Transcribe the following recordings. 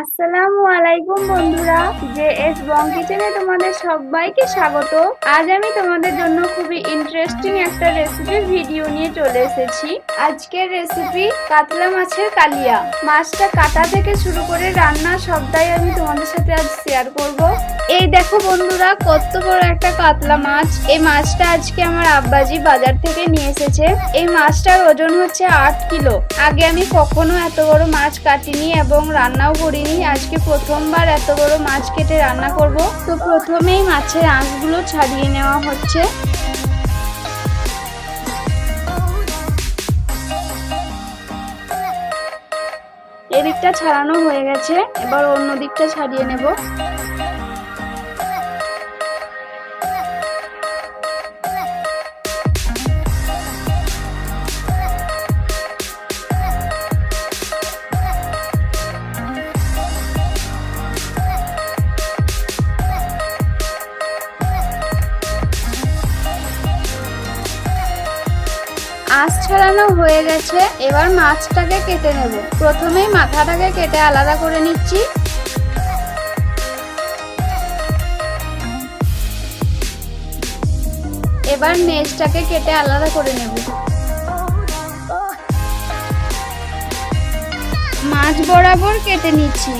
আসসালামু আলাইকুম বন্ধুরা জে এস বং কিচেনে তোমাদের সবাইকে স্বাগত। আজ আমি তোমাদের জন্য খুবই ইন্টারেস্টিং একটা রেসিপি ভিডিও নিয়ে চলে এসেছি। আজকের রেসিপি কাতলা মাছের কালিয়া। মাছটা কাটা থেকে শুরু করে রান্না সবটাই আমি তোমাদের সাথে আজ শেয়ার করব। এই দেখো বন্ধুরা, কত বড় একটা কাতলা মাছ। এই মাছটা আজকে আমার আব্বাজি বাজার থেকে নিয়ে এসেছে। এই মাছটার ওজন হচ্ছে আট কিলো। আগে আমি কখনো এত বড় মাছ কাটিনি এবং রান্নাও করিনি আজকে প্রথমবার এত বড় মাছ কেটে রান্না করব। তো প্রথমেই মাছের আঁশগুলো ছাড়িয়ে নেওয়া হচ্ছে। এদিকটা ছাড়ানো হয়ে গেছে। এবার অন্য দিকটা ছাড়িয়ে নেব। আঁশ ছাড়ানো হয়ে গেছে, এবার মাছটাকে কেটে নেব। প্রথমেই মাথাটাকে কেটে আলাদা করে নিচ্ছি। এবার নেজটাকে কেটে আলাদা করে নেব। মাছ বরাবর কেটে নিচ্ছি।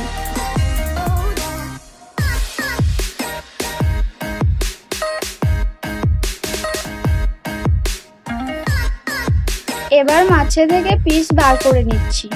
এবার মাছে থেকে পিস বার করে নিচ্ছি।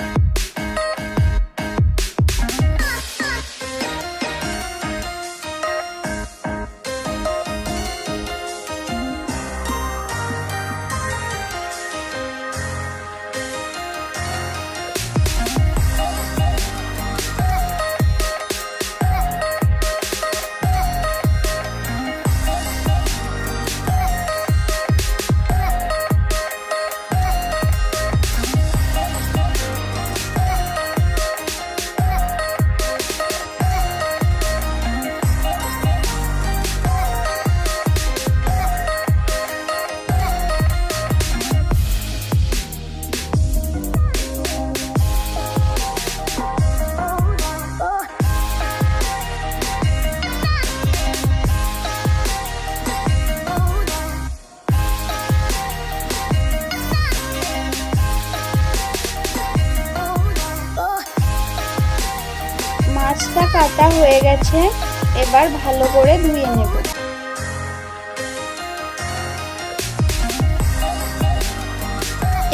মাছটা কাটা হয়ে গেছে, এবার ভালো করে ধুয়ে নেব।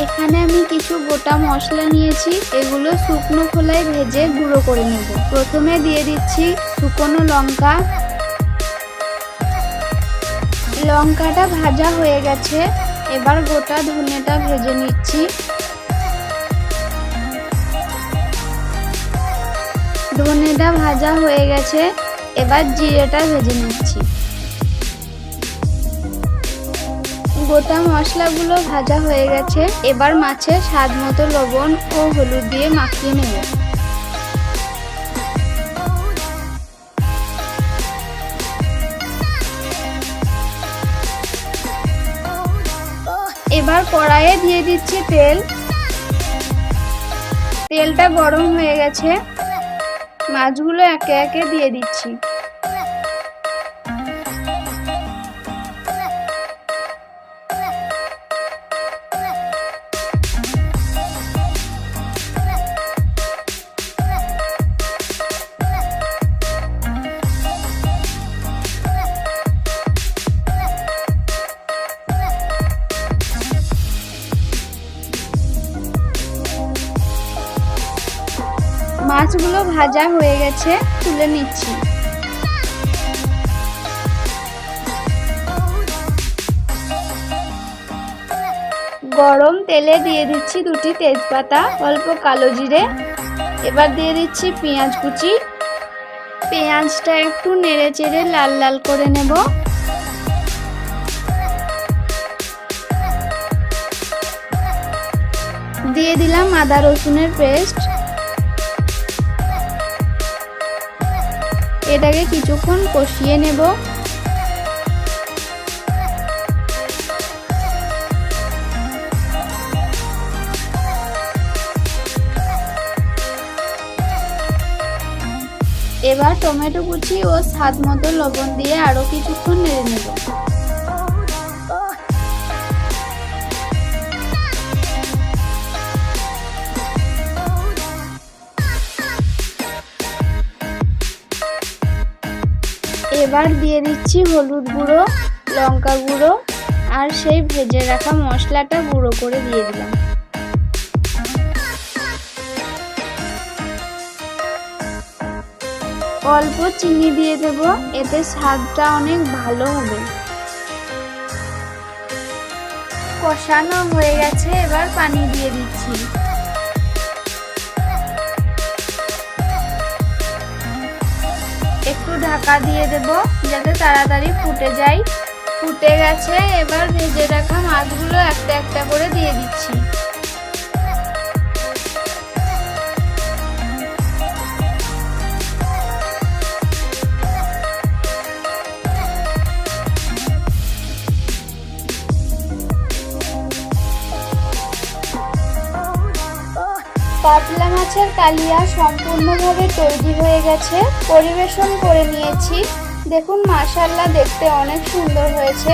এখানে আমি কিছু গোটা মশলা নিয়েছি, এগুলো শুকনো খোলায় ভেজে গুঁড়ো করে নেব। প্রথমে দিয়ে দিচ্ছি শুকনো লঙ্কা। লঙ্কাটা ভাজা হয়ে গেছে, এবার গোটা ধনেটা ভেজে নিচ্ছি। ধনেটা ভাজা হয়ে গেছে। এবার জিরেটা ভেজে নিচ্ছি। গোটা মশলাগুলো ভাজা হয়ে গেছে। এবার মাছে স্বাদ মতো লবণ ও হলুদ দিয়ে মাখিয়ে নেব। এবার কড়াইয়ে দিয়ে দিচ্ছি তেল। তেলটা গরম হয়ে গেছে। মাছগুলো একে একে দিয়ে দিচ্ছি। মাছগুলো ভাজা হয়ে গেছে, তুলে নিচ্ছি। গরম তেলে দিয়ে দিচ্ছি দুটি তেজপাতা, অল্প কালো জিরে। এবার দিয়ে দিচ্ছি পেঁয়াজ কুচি। পেঁয়াজটা একটু নেড়ে চেড়ে লাল লাল করে নেব। দিয়ে দিলাম আদা রসুনের পেস্ট। এটাকে কিছুক্ষণ কষিয়ে নেব। এবার টমেটো কুচি ও স্বাদ মতো লবণ দিয়ে আরও কিছুক্ষণ নেড়ে নেব। এবার দিয়ে দিচ্ছি হলুদ গুঁড়ো, লঙ্কা গুঁড়ো, আর সেই ভেজে রাখা মশলাটা গুঁড়ো করে দিয়ে দিলাম। অল্প চিনি দিয়ে দেব, এতে স্বাদটা অনেক ভালো হবে। কষানো হয়ে গেছে, এবার পানি দিয়ে দিচ্ছি। একটু ঢাকা দিয়ে দেব, যাতে তাড়াতাড়ি ফুটে যায়। ফুটে গেছে, এবার ভেজে রাখা মাছগুলো একটা একটা করে দিয়ে দিচ্ছি। পাতলা মাছের কালিয়া সম্পূর্ণভাবে তৈরি হয়ে গেছে। পরিবেশন করে নিয়েছি। দেখুন মাশাল্লাহ দেখতে অনেক সুন্দর হয়েছে।